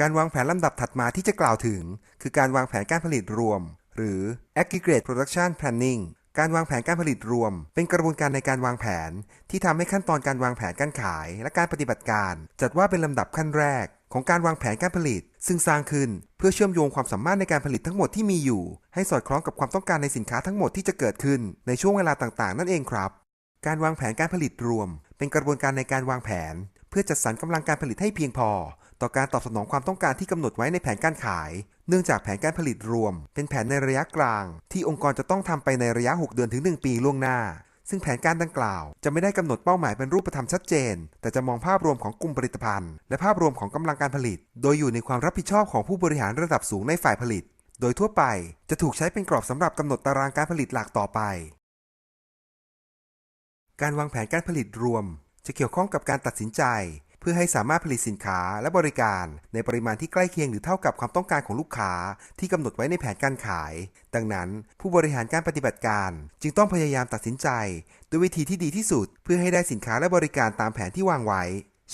การวางแผนลำดับถัดมาที่จะกล่าวถึง คือการวางแผนการผลิตรวม หรือ aggregate production planning การวางแผนการผลิตรวม เป็นกระบวนการในการวางแผน ที่ทำให้ขั้นตอนการวางแผนการขาย และการปฏิบัติการ จัดว่าเป็นลำดับขั้นแรก ของการวางแผนการผลิต ซึ่งสร้างขึ้นเพื่อเชื่อมโยงความสามารถในการผลิตทั้งหมดที่มีอยู่ ให้สอดคล้องกับความต้องการในสินค้าทั้งหมดที่จะเกิดขึ้นในช่วงเวลาต่างๆ นั่นเองครับ การวางแผนการผลิตรวม เป็นกระบวนการในการวางแผน เพื่อจัดสรรกำลังการผลิตให้เพียงพอ ต่อการตอบสนองความต้องการที่กำหนดไว้ในแผนการขาย เนื่องจากแผนการผลิตรวม เป็นแผนในระยะกลาง ที่องค์กรจะต้องทำไปในระยะ 6 เดือนถึง 1 ปีล่วงหน้า ซึ่งแผนการดังกล่าว จะไม่ได้กำหนดเป้าหมายเป็นรูปธรรมชัดเจน แต่จะมองภาพรวมของกลุ่มผลิตภัณฑ์ และภาพรวมของกำลังการผลิต โดยอยู่ในความรับผิดชอบของผู้บริหารระดับสูงในฝ่ายผลิต โดยทั่วไปจะถูกใช้เป็นกรอบสำหรับกำหนดตารางการผลิตหลักต่อไป การวางแผนการผลิตรวมจะเกี่ยวข้องกับการตัดสินใจ พื่อให้สามารถผลิตสินค้าและบริการ ในปริมาณที่ใกล้เคียงหรือเท่ากับความต้องการของลูกค้าที่กำหนดไว้ในแผนการขาย ดังนั้น ผู้บริหารการปฏิบัติการ จึงต้องพยายามตัดสินใจ ด้วยวิธีที่ดีที่สุด เพื่อให้ได้สินค้าและบริการตามแผนที่วางไว้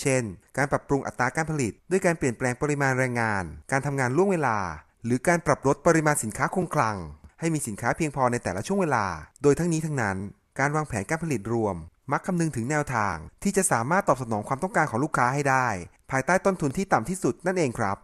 เช่น การปรับปรุงอัตราการผลิต ด้วยการเปลี่ยนแปลงปริมาณแรงงาน การทำงานล่วงเวลา หรือการปรับลดปริมาณสินค้าคงคลัง ให้มีสินค้าเพียงพอในแต่ละช่วงเวลา โดยทั้งนี้ทั้งนั้นการวางแผนการผลิตรวม มักคำนึงถึงแนวทาง ที่จะสามารถตอบสนองความต้องการของลูกค้าให้ได้ ภายใต้ต้นทุนที่ต่ำที่สุดนั่นเองครับ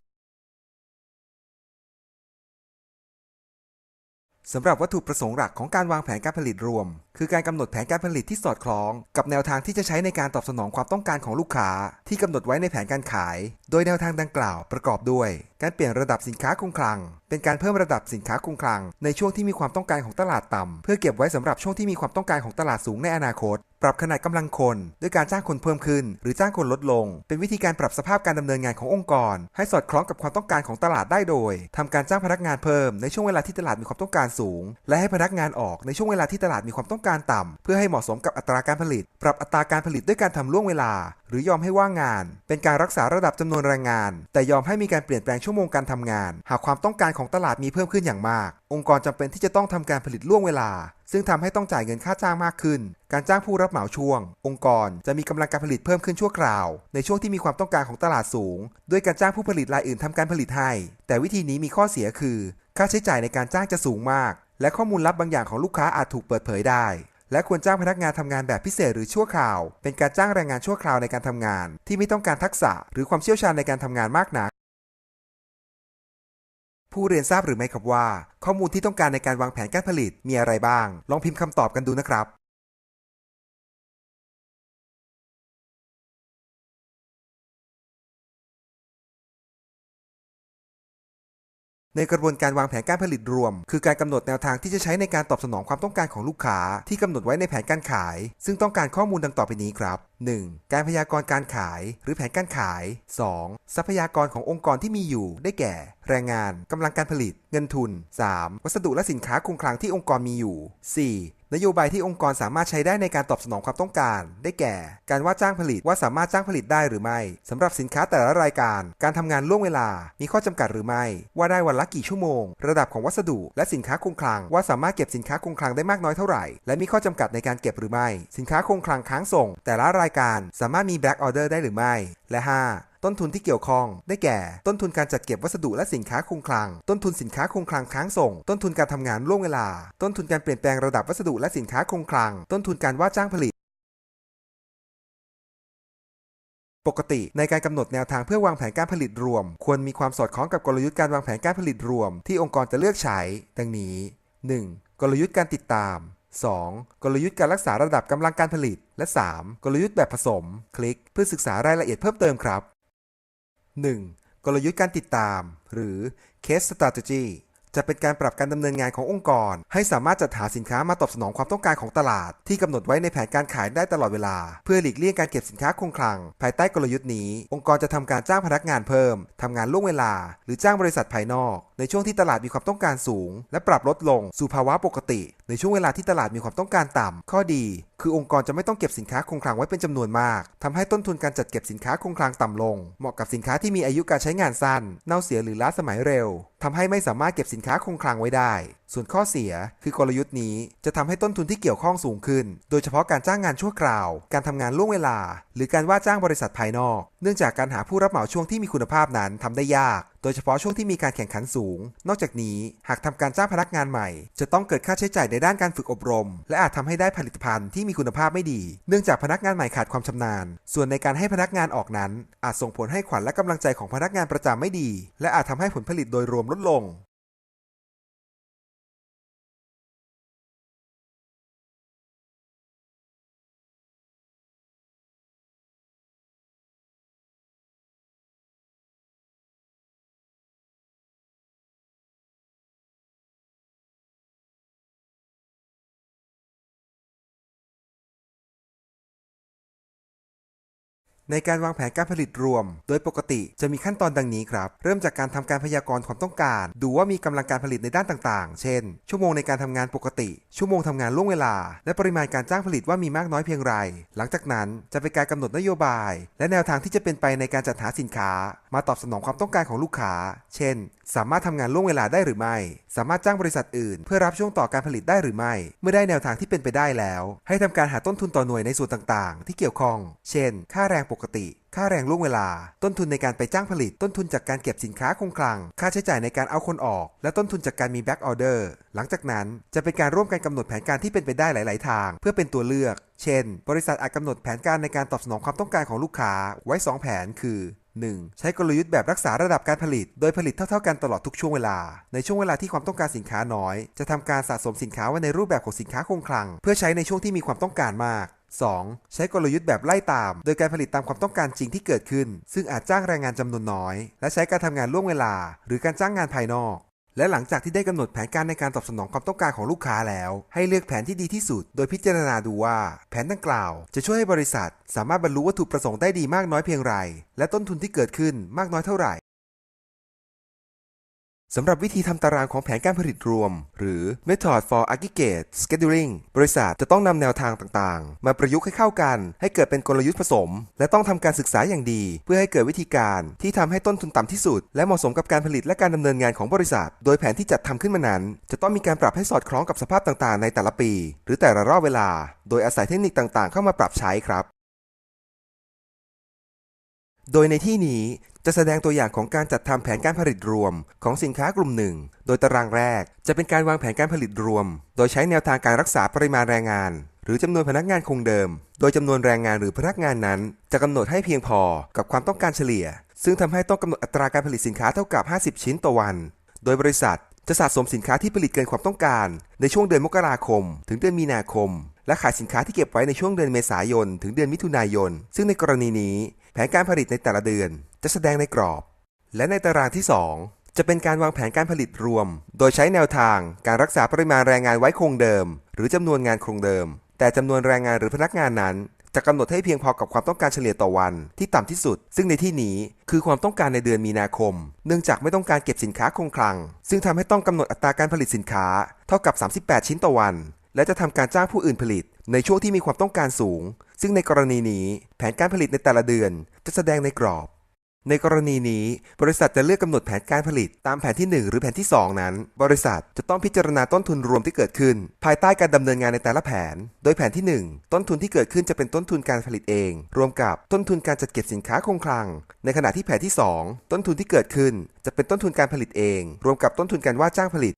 สำหรับวัตถุประสงค์หลักของการวางแผนการผลิตรวม คือการกำหนดแผนการผลิตที่สอดคล้อง กับแนวทางที่จะใช้ในการตอบสนองความต้องการของลูกค้า ที่กำหนดไว้ในแผนการขายโดยแนวทางดังกล่าวประกอบด้วย การเปลี่ยนระดับสินค้าคงคลัง เป็นการเพิ่มระดับสินค้าคงคลัง ในช่วงที่มีความต้องการของตลาดต่ำ เพื่อเก็บไว้สำหรับช่วงที่มีความต้องการของตลาดสูงในอนาคต ปรับขนาดกำลังคน ด้วยการจ้างคนเพิ่มขึ้น หรือจ้างคนลดลง เป็นวิธีการปรับสภาพการดำเนินงานขององค์กร ให้สอดคล้องกับความต้องการของตลาดได้โดยทำการจ้างพนักงานเพิ่มในช่วงเวลาที่ตลาดมีความต้องการสูง และให้พนักงานออกในช่วงเวลาที่ตลาดมีความต้องการต่ำเพื่อให้เหมาะสมกับอัตราการผลิต ปรับอัตราการผลิตด้วยการทำล่วงเวลาหรือยอมให้ว่างงาน เป็นการรักษาระดับจำนวนแรงงาน แต่ยอมให้มีการเปลี่ยนแปลงชั่วโมงการทำงาน หากความต้องการของตลาดมีเพิ่มขึ้นอย่างมาก องค์กรจำเป็นที่จะต้องทำการผลิตล่วงเวลา ซึ่งทำให้ต้องจ่ายเงินค่าจ้างมากขึ้น การจ้างผู้รับเหมาช่วง องค์กรจะมีกำลังการผลิตเพิ่มขึ้นชั่วคราว ในช่วงที่มีความต้องการของตลาดสูง ด้วยการจ้างผู้ผลิตรายอื่นทำการผลิตให้ แต่วิธีนี้มีข้อเสียคือ ค่าใช้จ่ายในการจ้างจะสูงมาก และข้อมูลลับบางอย่างของลูกค้าอาจถูกเปิดเผยได้ และควรจ้างพนักงานทำงานแบบพิเศษหรือชั่วคราว เป็นการจ้างแรงงานชั่วคราวในการทำงาน ที่ไม่ต้องการทักษะหรือความเชี่ยวชาญในการทำงานมากนัก ผู้เรียนทราบหรือไม่ครับว่า ข้อมูลที่ต้องการในการวางแผนการผลิตมีอะไรบ้าง ลองพิมพ์คำตอบกันดูนะครับ ในกระบวนการวางแผนการผลิตรวม คือการกำหนดแนวทางที่จะใช้ในการตอบสนองความต้องการของลูกค้าที่กำหนดไว้ในแผนการขาย ซึ่งต้องการข้อมูลดังต่อไปนี้ครับ 1. การพยากรณ์การขาย หรือแผนการขาย 2. ทรัพยากรขององค์กรที่มีอยู่ ได้แก่ แรงงานกำลังการผลิต เงินทุน 3. วัสดุและสินค้าคงคลังที่องค์กรมีอยู่ 4. นโยบายที่องค์กรสามารถใช้ได้ในการตอบสนองความต้องการ ได้แก่ การว่าจ้างผลิตว่าสามารถจ้างผลิตได้หรือไม่สำหรับสินค้าแต่ละรายการ การทำงานล่วงเวลา มีข้อจำกัดหรือไม่ ว่าได้วันละกี่ชั่วโมง ระดับของวัสดุและสินค้าคงคลัง ว่าสามารถเก็บสินค้าคงคลังได้มากน้อยเท่าไหร่ และมีข้อจำกัดในการเก็บหรือไม่ สินค้าคงคลังค้างส่ง แต่ละรายการสามารถมี back order ได้หรือไม่ และ 5. ต้นทุนที่เกี่ยวข้อง ได้แก่ ต้นทุนการจัดเก็บวัสดุและสินค้าคงคลัง ต้นทุนสินค้าคงคลังค้างส่ง ต้นทุนการทำงานล่วงเวลา ต้นทุนการเปลี่ยนแปลงระดับวัสดุและสินค้าคงคลัง ต้นทุนการว่าจ้างผลิตปกติในการกำหนดแนวทางเพื่อวางแผนการผลิตรวม ควรมีความสอดคล้องกับกลยุทธ์การวางแผนการผลิตรวม ที่องค์กรจะเลือกใช้ ดังนี้ 1. กลยุทธ์การติดตาม 2. กลยุทธ์การรักษาระดับกำลังการผลิต และ 3. กลยุทธ์แบบผสม คลิก เพื่อศึกษารายละเอียดเพิ่มเติมครับ 1. กลยุทธ์การติดตาม หรือ case strategy จะเป็นการปรับการดำเนินงานขององค์กร ให้สามารถจัดหาสินค้ามาตอบสนองความต้องการของตลาด ที่กำหนดไว้ในแผนการขายได้ตลอดเวลา เพื่อหลีกเลี่ยงการเก็บสินค้าคงคลัง ภายใต้กลยุทธ์นี้ องค์กรจะทำการจ้างพนักงานเพิ่มทำงานล่วงเวลา หรือจ้างบริษัทภายนอกในช่วงที่ตลาดมีความต้องการสูง และปรับลดลงสู่ภาวะปกติ ในช่วงเวลาที่ตลาดมีความต้องการต่ำ ข้อดี คือองค์กรจะไม่ต้องเก็บสินค้าคงคลังไว้เป็นจำนวนมากทำให้ต้นทุนการจัดเก็บสินค้าคงคลังต่ำลง เหมาะกับสินค้าที่มีอายุการใช้งานสั้น เน่าเสียหรือล้าสมัยเร็วทำให้ไม่สามารถเก็บสินค้าคงคลังไว้ได้ ส่วนข้อเสีย คือกลยุทธ์นี้จะทำให้ต้นทุนที่เกี่ยวข้องสูงขึ้น โดยเฉพาะการจ้างงานชั่วคราว การทำงานล่วงเวลา หรือการว่าจ้างบริษัทภายนอก เนื่องจากการหาผู้รับเหมาช่วงที่มีคุณภาพนั้นทำได้ยาก ดยเฉพาะช่วงที่มีการแข่งขันสูง นอกจากนี้หากทำการจ้างพนักงานใหม่ จะต้องเกิดค่าใช้จ่ายในด้านการฝึกอบรม และอาจทำให้ได้ผลิตภัณฑ์ที่มีคุณภาพไม่ดี เนื่องจากพนักงานใหม่ขาดความชำนาญ ส่วนในการให้พนักงานออกนั้น อาจส่งผลให้ขวัญและกำลังใจของพนักงานประจำไม่ดี และอาจทำให้ผลผลิตโดยรวมลดลง ในการวางแผนการผลิตรวม โดยปกติจะมีขั้นตอนดังนี้ครับ เริ่มจากการทำการพยากรณ์ความต้องการ ดูว่ามีกำลังการผลิตในด้านต่างๆ เช่น ชั่วโมงในการทำงานปกติ ชั่วโมงทำงานล่วงเวลา และปริมาณการจ้างผลิตว่ามีมากน้อยเพียงไร หลังจากนั้นจะเป็นการกำหนดนโยบาย และแนวทางที่จะเป็นไปในการจัดหาสินค้า มาตอบสนองความต้องการของลูกค้า เช่น สามารถทำงานล่วงเวลาได้หรือไม่ สามารถจ้างบริษัทอื่น เพื่อรับช่วงต่อการผลิตได้หรือไม่ เมื่อได้แนวทางที่เป็นไปได้แล้ว ให้ทำการหาต้นทุนต่อหน่วยในส่วนต่างๆ ที่เกี่ยวข้อง เช่น ค่าแรงปกติ ค่าแรงล่วงเวลา ต้นทุนในการไปจ้างผลิต ต้นทุนจากการเก็บสินค้าคงคลัง ค่าใช้จ่ายในการเอาคนออก และต้นทุนจากการมีแบ็กออเดอร์ หลังจากนั้นจะเป็นการร่วมกันกำหนดแผนการที่เป็นไปได้หลาย ๆ ทาง เพื่อเป็นตัวเลือก เช่น บริษัทอาจกำหนดแผนการในการตอบสนองความต้องการของลูกค้า ไว้ 2 แผนคือ 1. ใช้กลยุทธ์แบบรักษาระดับการผลิต โดยผลิตเท่าๆกันตลอดทุกช่วงเวลา ในช่วงเวลาที่ความต้องการสินค้าน้อย จะทำการสะสมสินค้าไว้ในรูปแบบของสินค้าคงคลัง เพื่อใช้ในช่วงที่มีความต้องการมาก 2. ใช้กลยุทธ์แบบไล่ตาม โดยการผลิตตามความต้องการจริงที่เกิดขึ้น ซึ่งอาจจ้างแรงงานจำนวนน้อย และใช้การทำงานล่วงเวลา หรือการจ้างงานภายนอก และหลังจากที่ได้กำหนดแผนการในการตอบสนองความต้องการของลูกค้าแล้ว ให้เลือกแผนที่ดีที่สุด โดยพิจารณาดูว่า แผนดังกล่าว จะช่วยให้บริษัท สามารถบรรลุวัตถุประสงค์ได้ดีมากน้อยเพียงไร และต้นทุนที่เกิดขึ้นมากน้อยเท่าไหร่ สำหรับวิธีทำตารางของแผนการผลิตรวม หรือ Method for Aggregate Scheduling บริษัทจะต้องนำแนวทางต่างๆ มาประยุกต์ให้เข้ากัน ให้เกิดเป็นกลยุทธ์ผสม และต้องทำการศึกษาอย่างดี เพื่อให้เกิดวิธีการที่ทำให้ต้นทุนต่ำที่สุด และเหมาะสมกับการผลิตและการดำเนินงานของบริษัท โดยแผนที่จัดทำขึ้นมานั้น จะต้องมีการปรับให้สอดคล้องกับสภาพต่างๆ ในแต่ละปี หรือแต่ละรอบเวลา โดยอาศัยเทคนิคต่างๆ เข้ามาปรับใช้ครับโดยในที่นี้ จะแสดงตัวอย่างของการจัดทำแผนการผลิตรวม ของสินค้ากลุ่มหนึ่ง โดยตารางแรก จะเป็นการวางแผนการผลิตรวม โดยใช้แนวทางการรักษาปริมาณแรงงาน หรือจำนวนพนักงานคงเดิม โดยจำนวนแรงงานหรือพนักงานนั้น จะกำหนดให้เพียงพอกับความต้องการเฉลี่ย ซึ่งทำให้ต้องกำหนดอัตราการผลิตสินค้าเท่ากับ 50 ชิ้นต่อวัน โดยบริษัทจะสะสมสินค้าที่ผลิตเกินความต้องการ ในช่วงเดือนมกราคม ถึงเดือนมีนาคม และขายสินค้าที่เก็บไว้ในช่วงเดือนเมษายน ถึงเดือนมิถุนายน ซึ่งในกรณีนี้ แผนการผลิตในแต่ละเดือน จะแสดงในกรอบ และในตารางที่ 2 จะเป็นการวางแผนการผลิตรวม โดยใช้แนวทางการรักษาปริมาณแรงงานไว้คงเดิม หรือจำนวนงานคงเดิม แต่จำนวนแรงงานหรือพนักงานนั้น จะกำหนดให้เพียงพอกับความต้องการเฉลี่ยต่อวันที่ต่ำที่สุด ซึ่งในที่นี้คือความต้องการในเดือนมีนาคม เนื่องจากไม่ต้องการเก็บสินค้าคงคลัง ซึ่งทำให้ต้องกำหนดอัตราการผลิตสินค้า เท่ากับ 38 ชิ้นต่อวัน และจะทำการจ้างผู้อื่นผลิต ในช่วงที่มีความต้องการสูง ซึ่งในกรณีนี้แผนการผลิตในแต่ละเดือนจะแสดงในกรอบ ในกรณีนี้บริษัทจะเลือกกำหนดแผนการผลิตตามแผนที่ 1 หรือแผนที่ 2 นั้น บริษัทจะต้องพิจารณาต้นทุนรวมที่เกิดขึ้น ภายใต้การดำเนินงานในแต่ละแผน โดยแผนที่ 1 ต้นทุนที่เกิดขึ้นจะเป็นต้นทุนการผลิตเอง รวมกับต้นทุนการจัดเก็บสินค้าคงคลัง ในขณะที่แผนที่ 2 ต้นทุนที่เกิดขึ้น จะเป็นต้นทุนการผลิตเอง รวมกับต้นทุนการว่าจ้างผลิต